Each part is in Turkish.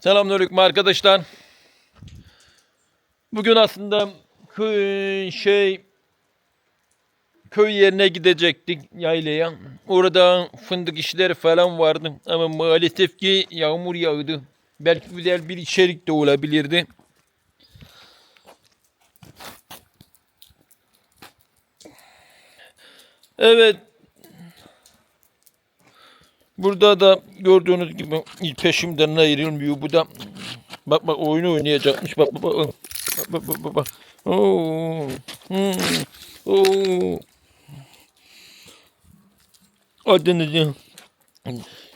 Selamünaleyküm arkadaşlar. Bugün aslında köy, şey köy yerine gidecektik yaylaya. Orada fındık işleri falan vardı ama maalesef ki yağmur yağdı. Belki güzel bir içerik de olabilirdi. Evet. Burada da gördüğünüz gibi peşimden ayrılmıyor. Bu da bak bak oyunu oynayacakmış. Bak bak bak. Bak bak bak. bak. Oo. Hmm. Oo. Adını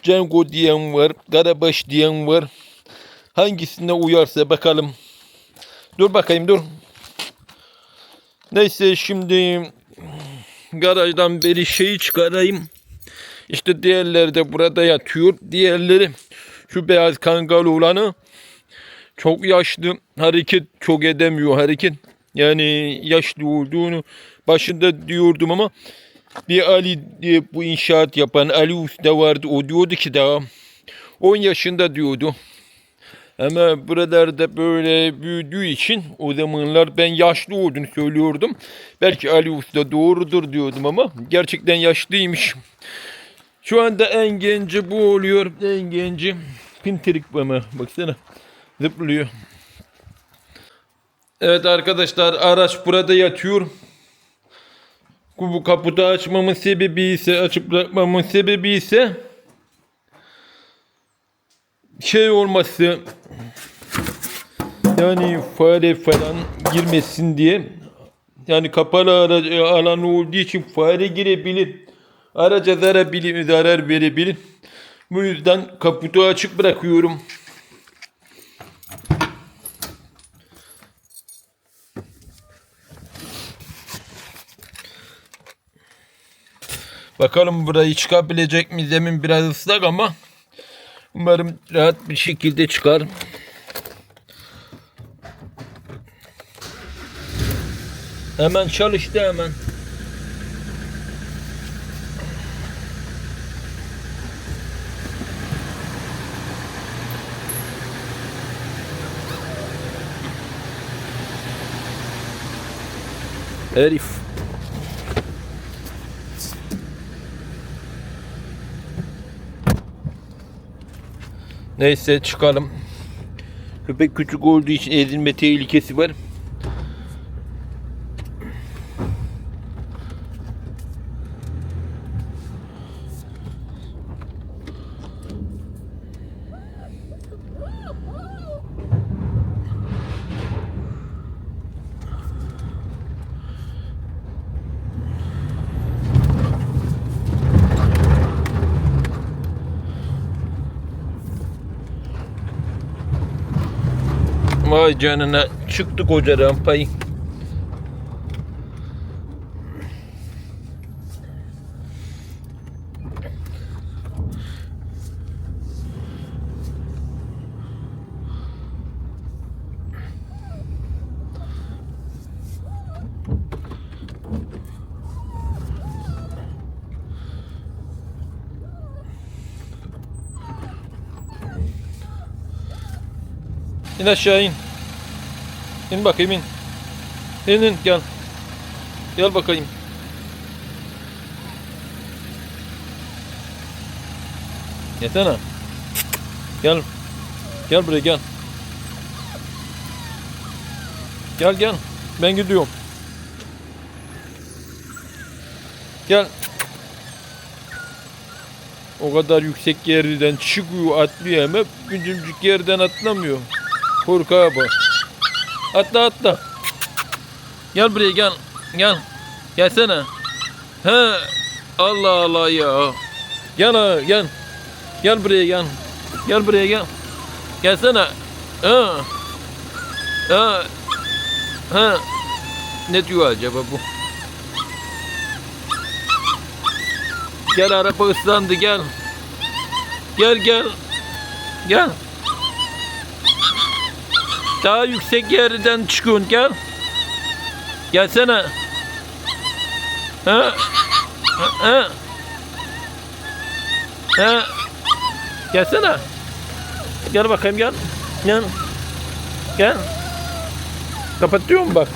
Cengo diyen var. Karabaş diyen var. Hangisine uyarsa bakalım. Dur bakayım dur. Neyse şimdi garajdan beri şeyi çıkarayım. İşte diğerleri de burada yatıyor. Diğerleri şu beyaz kangal olanı çok yaşlı. Hareket çok edemiyor hareket. Yani yaşlı olduğunu başında diyordum ama bir Ali diye bu inşaat yapan Ali Usta vardı. O diyordu ki daha 10 yaşında diyordu. Ama buralarda böyle büyüdüğü için o zamanlar ben yaşlı olduğunu söylüyordum. Belki Ali Usta doğrudur diyordum ama gerçekten yaşlıymış. Şu anda en genci bu oluyor. En genci pintirik ama baksana zıplıyor. Evet arkadaşlar araç burada yatıyor. Bu kaputu açmamın sebebi ise açıp bırakmamın sebebi ise şey olması yani fare falan girmesin diye yani kapalı ara- alan olduğu için fare girebilir. Araca zarar, bili- zarar verebilir. Bu yüzden kaputu açık bırakıyorum. Bakalım burayı çıkabilecek mi? Zemin biraz ıslak ama umarım rahat bir şekilde çıkar. Hemen çalıştı hemen. Herif. Neyse çıkalım. Köpek küçük olduğu için ezilme tehlikesi var. Canına çıktı koca rampayı. İn aşağı in. İn bakayım in. İn in gel. Gel bakayım. Yesene. Gel. Gel buraya gel. Gel gel. Ben gidiyorum. Gel. O kadar yüksek yerden çıkıyor atlıyor ama küçücük yerden atlamıyor. Korkağa bak. Atla atla. Gel buraya gel. Gel. Gelsene. He. Allah Allah ya. Gel ha gel. Gel buraya gel. Gel buraya gel. Gelsene. Ha. Ha. Ha. Ne diyor acaba bu? Gel araba ıslandı gel. Gel gel. Gel. Daha yüksek yerden çıkıyorsun gel. Gelsene. Ha? Ha? Ha? Gelsene. Gel bakayım gel. Gel. Gel. Kapatıyorum bak.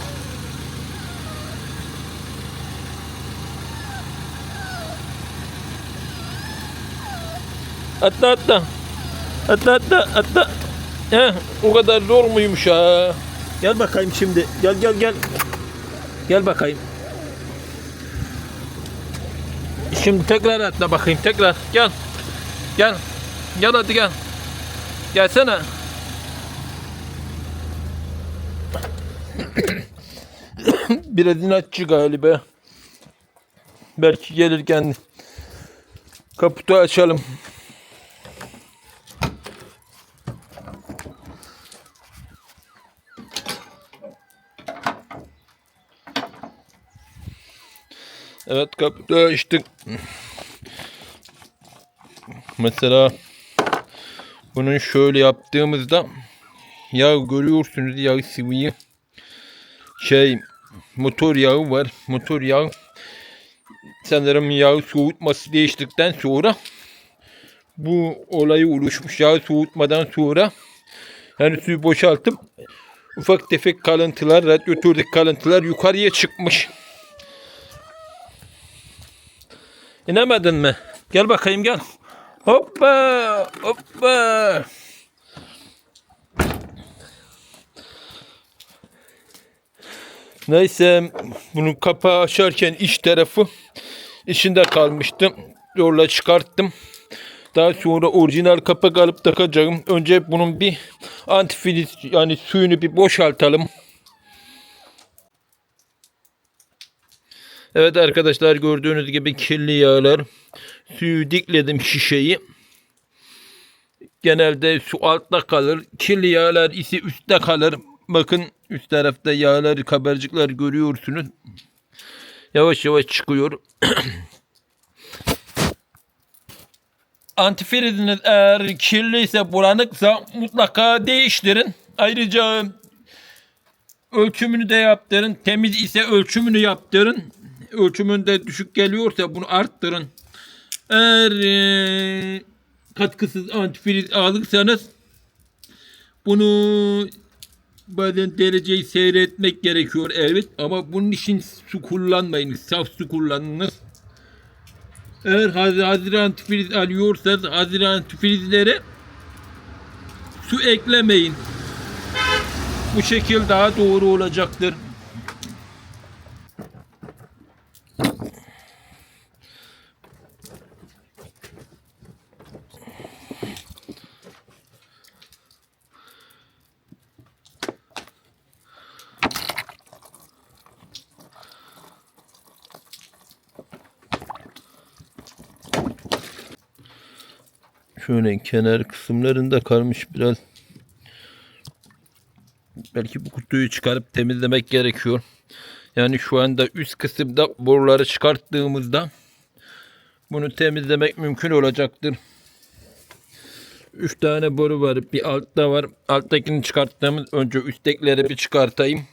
Atla atla. Atla atla atla. Heh, o kadar zor muymuş ha? Gel bakayım şimdi. Gel gel gel. Gel bakayım. Şimdi tekrar atla bakayım tekrar. Gel. Gel. Gel hadi gel. Gelsene. Biraz inatçı galiba. Belki gelirken kaputu açalım. Evet kaputu açtık. Mesela bunun şöyle yaptığımızda yağ görüyorsunuz yağ sıvıyı şey motor yağı var. Motor yağı sanırım yağ soğutması değiştikten sonra bu olayı oluşmuş. Yağ soğutmadan sonra yani suyu boşaltıp ufak tefek kalıntılar radyatördeki kalıntılar yukarıya çıkmış İnemedin mi? Gel bakayım gel. Hoppa hoppa. Neyse bunun kapağı açarken iç tarafı içinde kalmıştı. Zorla çıkarttım. Daha sonra orijinal kapak alıp takacağım. Önce bunun bir antifriz yani suyunu bir boşaltalım. Evet arkadaşlar gördüğünüz gibi kirli yağlar. Suyu dikledim şişeyi. Genelde su altta kalır. Kirli yağlar ise üstte kalır. Bakın üst tarafta yağlar, kabarcıklar görüyorsunuz. Yavaş yavaş çıkıyor. Antifriziniz eğer kirliyse, bulanıksa mutlaka değiştirin. Ayrıca ölçümünü de yaptırın. Temiz ise ölçümünü yaptırın. Ölçümünde düşük geliyorsa bunu arttırın. Eğer e, katkısız antifriz alırsanız bunu bazen dereceyi seyretmek gerekiyor evet ama bunun için su kullanmayın. Saf su kullanınız. Eğer hazır, hazır antifriz alıyorsanız hazır antifrizlere su eklemeyin. Bu şekil daha doğru olacaktır. Şöyle kenar kısımlarında kalmış biraz. Belki bu kutuyu çıkarıp temizlemek gerekiyor. Yani şu anda üst kısımda boruları çıkarttığımızda bunu temizlemek mümkün olacaktır. 3 tane boru var. Bir altta var. Alttakini çıkarttığımız önce üsttekileri bir çıkartayım.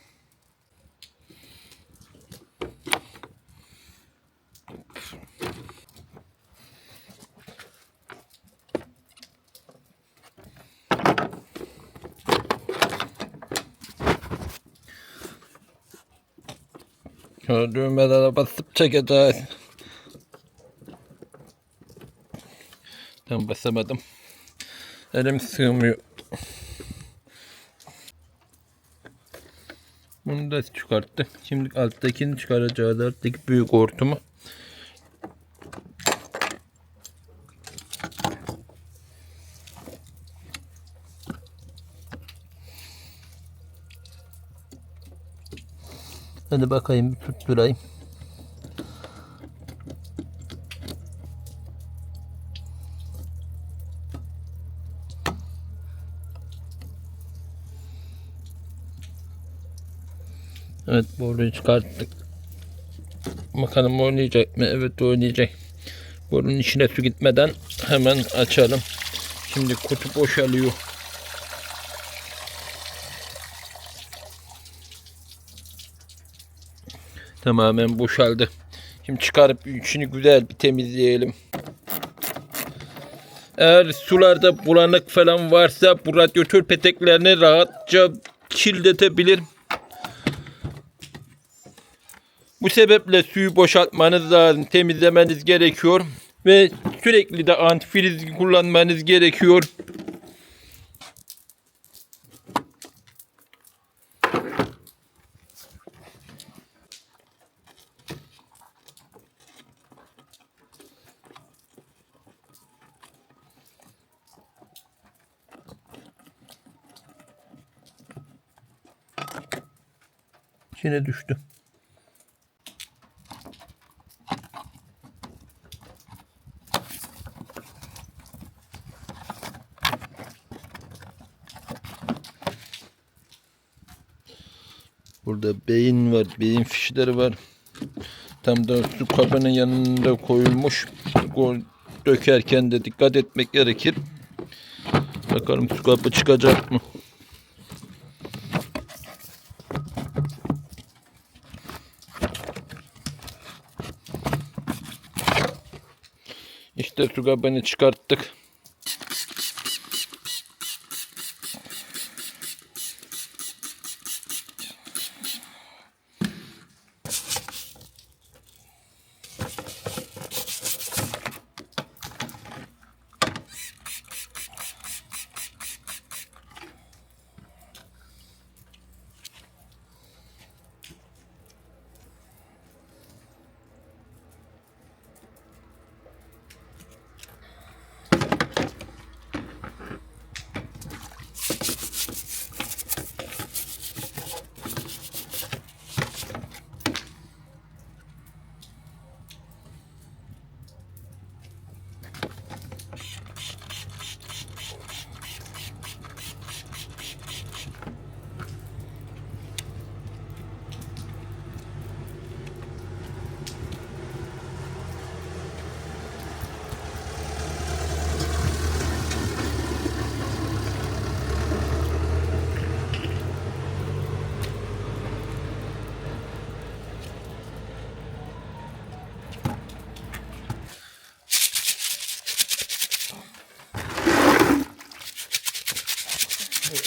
Düğmelere basıp çekeceğiz. Tam basamadım. Elim sığmıyor. Bunu da çıkarttık. Şimdi alttakini çıkaracağız. Alttaki büyük hortumu. Hadi bakayım bir tutturayım. Evet boruyu çıkarttık. Bakalım oynayacak mı? Evet oynayacak. Borunun içine su gitmeden hemen açalım. Şimdi kutu boşalıyor. Tamamen boşaldı. Şimdi çıkarıp içini güzel bir temizleyelim. Eğer sularda bulanık falan varsa bu radyatör peteklerini rahatça kirletebilir. Bu sebeple suyu boşaltmanız lazım, temizlemeniz gerekiyor ve sürekli de antifriz kullanmanız gerekiyor. Yine düştü. Burada beyin var, beyin fişleri var. Tam da su kabının yanında koyulmuş. Ko- Dökerken de dikkat etmek gerekir. Bakalım su kabı çıkacak mı? Su kabını çıkarttık.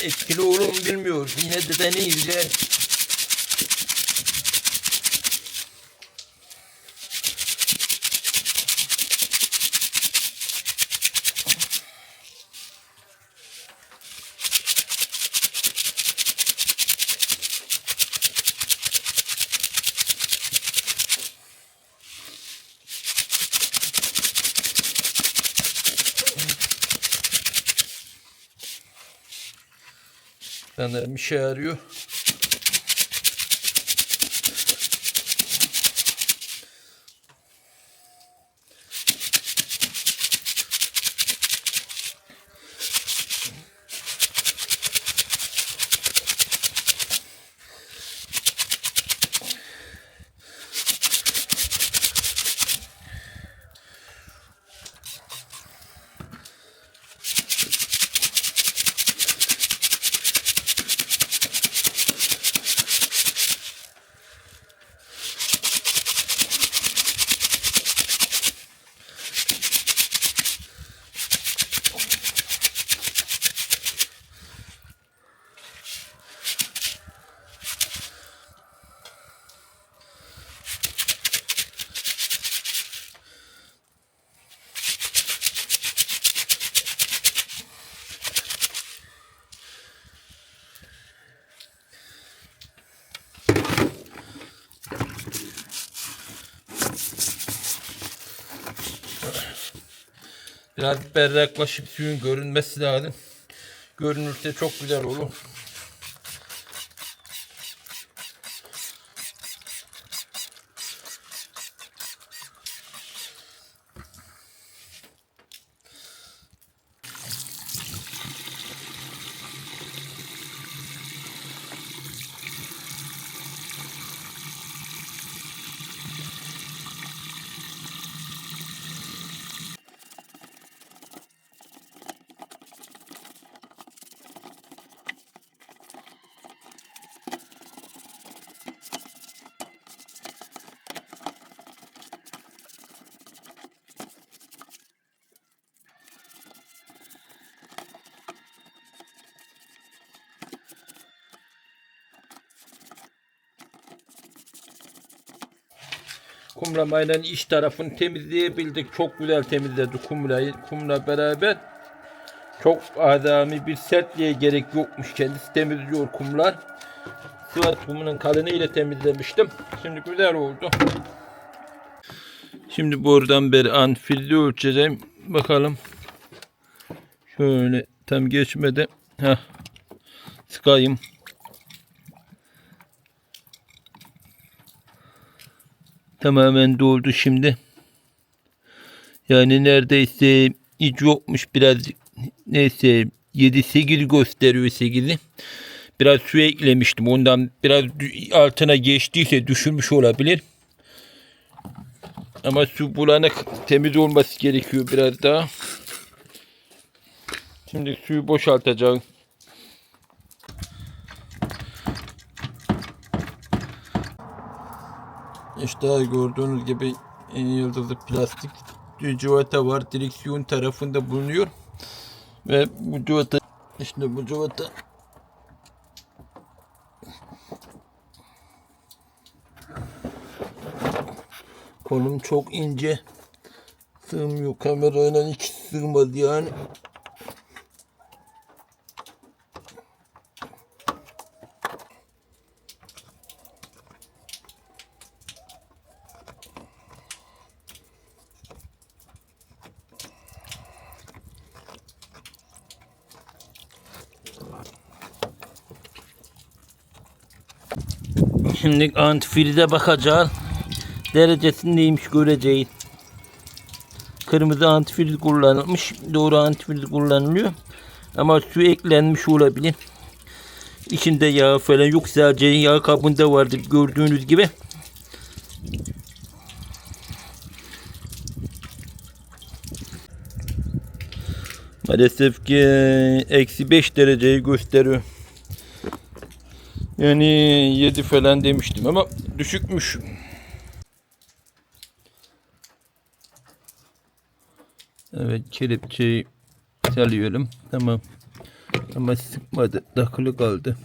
Etkili olur mu bilmiyorum. Yine de deneyeceğiz. Sanırım işe yarıyor. Biraz berraklaşıp suyun görünmesi lazım. Görünürse çok güzel olur. Kumlamayla iç tarafını temizleyebildik. Çok güzel temizledi kumlayı, kumla beraber. Çok azami bir sertliğe gerek yokmuş. Kendisi temizliyor kumlar. Sivas kumunun kalını ile temizlemiştim. Şimdi güzel oldu. Şimdi buradan beri anfilli ölçeceğim. Bakalım. Şöyle tam geçmedi. Heh. Sıkayım. Tamamen doldu şimdi. Yani neredeyse hiç yokmuş biraz neyse 7-8 gösteriyor 8'i. Biraz su eklemiştim. Ondan biraz altına geçtiyse düşürmüş olabilir. Ama su bulanık temiz olması gerekiyor biraz daha. Şimdi suyu boşaltacağım. İşte gördüğünüz gibi yıldızlı plastik cıvata var. Direksiyon tarafında bulunuyor. Ve bu cıvata işte bu cıvata kolum çok ince sığmıyor kamerayla hiç sığmadı yani Şimdi antifrize bakacağız. Derecesi neymiş göreceğiz. Kırmızı antifriz kullanılmış. Doğru antifriz kullanılıyor. Ama su eklenmiş olabilir. İçinde yağ falan yok. Sadece yağ kabında vardır gördüğünüz gibi. Maalesef ki eksi 5 dereceyi gösteriyor. Yani 7 falan demiştim ama düşükmüş. Evet kelepçeyi salıyorum. Tamam. Ama sıkmadı. Takılı kaldı.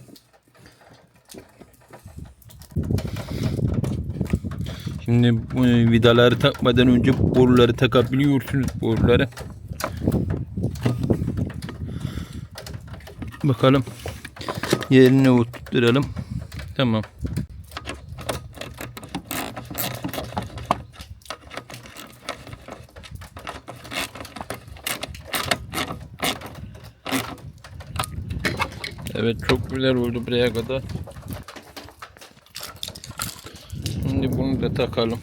Şimdi bu vidaları takmadan önce boruları takabiliyorsunuz boruları. Bakalım. Yerine oturtturalım. Tamam. Evet çok güzel oldu buraya kadar. Şimdi bunu da takalım.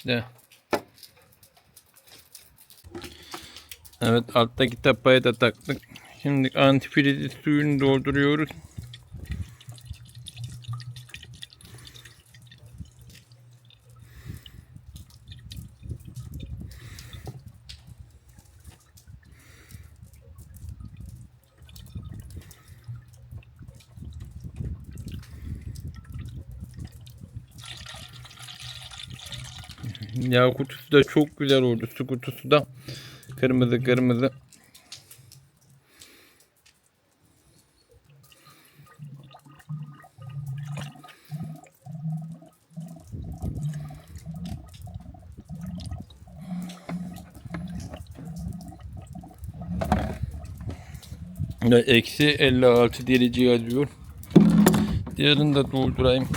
İşte. Evet alttaki tapayı da taktık. Şimdi antifrizi suyunu dolduruyoruz. Yağ kutusu da çok güzel oldu. Su kutusu da kırmızı kırmızı. Eksi 56 derece yazıyor. Diğerini de doldurayım.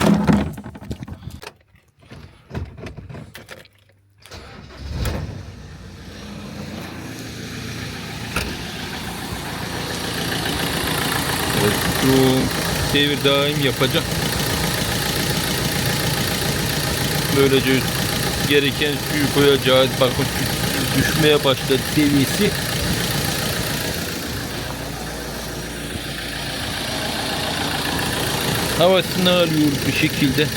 Evet, şu devir daim yapacak. Böylece gereken suyu koyacağız. Bakın düşmeye başladı seviyesi. Havasını alıyor bu şekilde.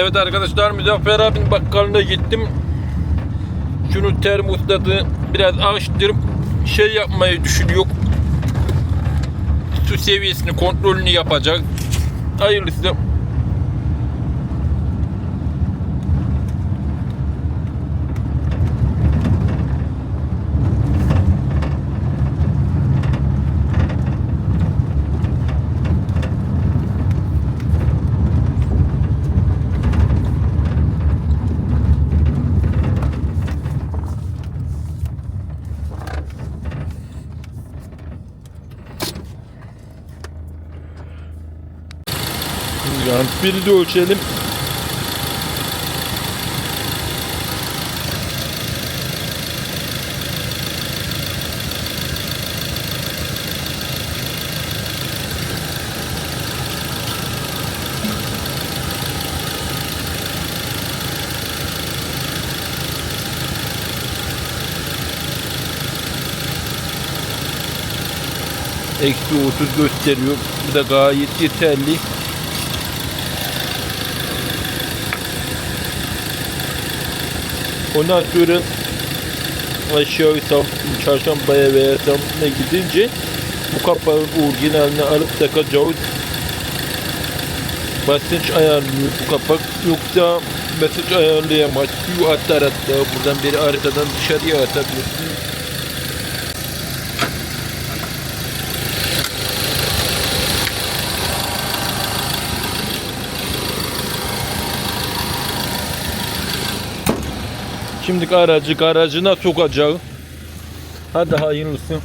Evet arkadaşlar Müzaffer abinin bakkalına gittim. Şunu termostatı biraz açtırıp şey yapmayı düşünüyor. Su seviyesini kontrolünü yapacak. Hayırlısı. Yani biri de ölçelim. Eksi 30 gösteriyor. Bu da gayet yeterli. Ondan sonra aşağı tam çarşambaya veya samına gidince bu kapağın orijinalini alıp takacağız. Basınç ayarlıyor bu kapak. Yoksa basınç ayarlayamaz. Suyu atar hatta. Buradan beri arkadan dışarıya atabilirsin. Şimdi aracı garajına sokacağım. Hadi hayırlısı.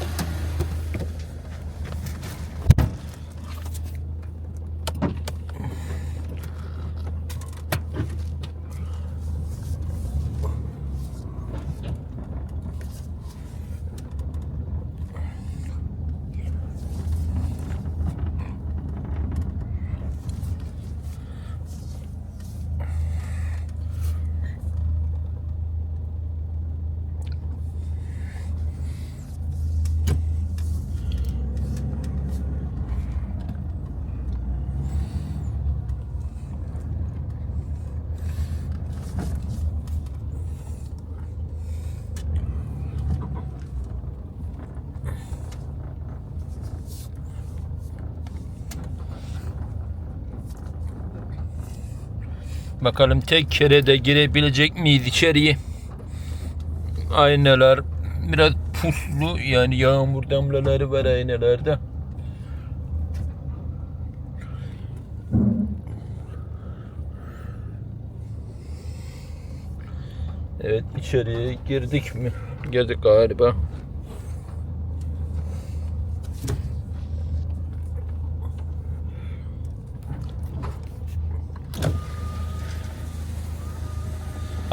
Bakalım tek kere de girebilecek miyiz içeriye? Aynalar biraz puslu yani yağmur damlaları var aynalarda. Evet içeriye girdik mi? Girdik galiba.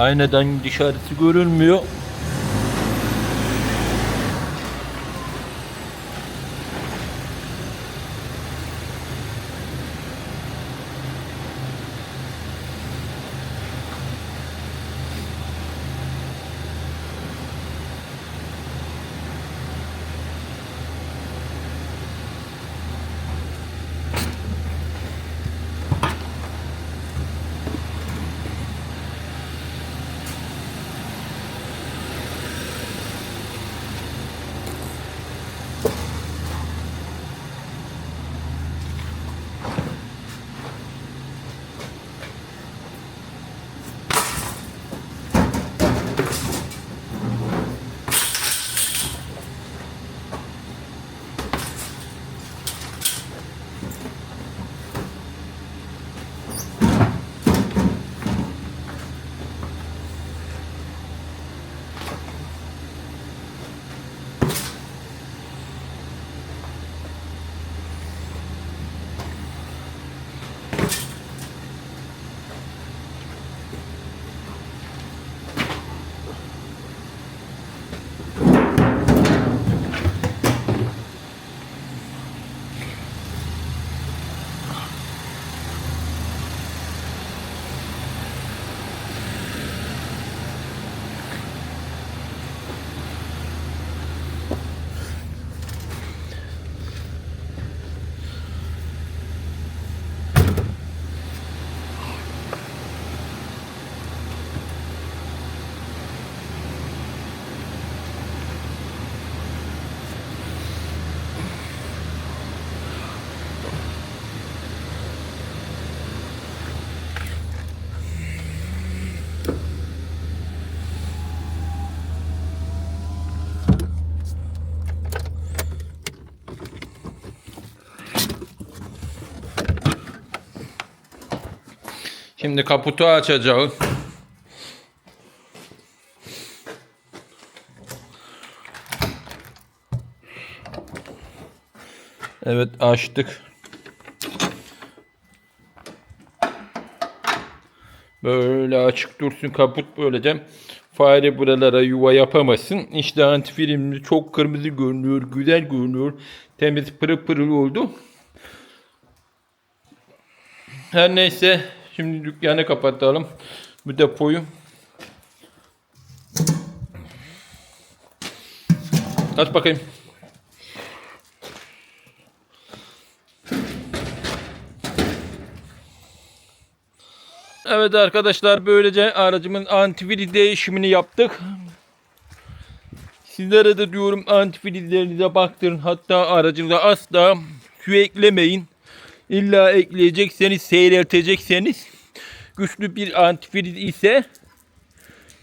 Aynadan dışarısı görünmüyor. Şimdi kaputu açacağım. Evet açtık. Böyle açık dursun kaput böylece fare buralara yuva yapamasın. İşte antifilmli çok kırmızı görünüyor, güzel görünüyor. Temiz pırıl pırıl oldu. Her neyse şimdi dükkanı kapatalım. Bu depoyu. Aç bakayım. Evet arkadaşlar böylece aracımın antifriz değişimini yaptık. Sizlere de diyorum antifrizlerinize baktırın. Hatta aracınıza asla su eklemeyin. İlla ekleyecekseniz, seyreltecekseniz güçlü bir antifriz ise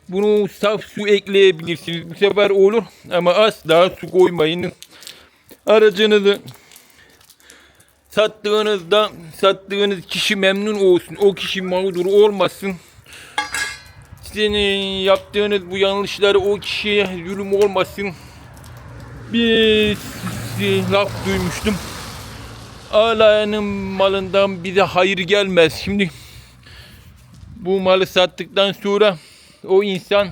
bunu saf su ekleyebilirsiniz. Bu sefer olur ama asla su koymayın. Aracınızı sattığınızda sattığınız kişi memnun olsun. O kişi mağdur olmasın. Senin yaptığınız bu yanlışları o kişiye zulüm olmasın. Bir laf duymuştum. Ağlayanın malından bize hayır gelmez. Şimdi bu malı sattıktan sonra o insan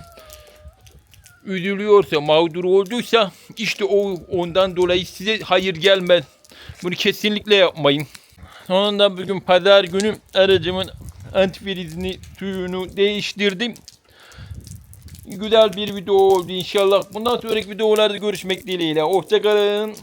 üzülüyorsa, mağdur olduysa işte o ondan dolayı size hayır gelmez. Bunu kesinlikle yapmayın. Sonunda bugün pazar günü aracımın antifrizini, suyunu değiştirdim. Güzel bir video oldu inşallah. Bundan sonraki videolarda görüşmek dileğiyle. Hoşçakalın.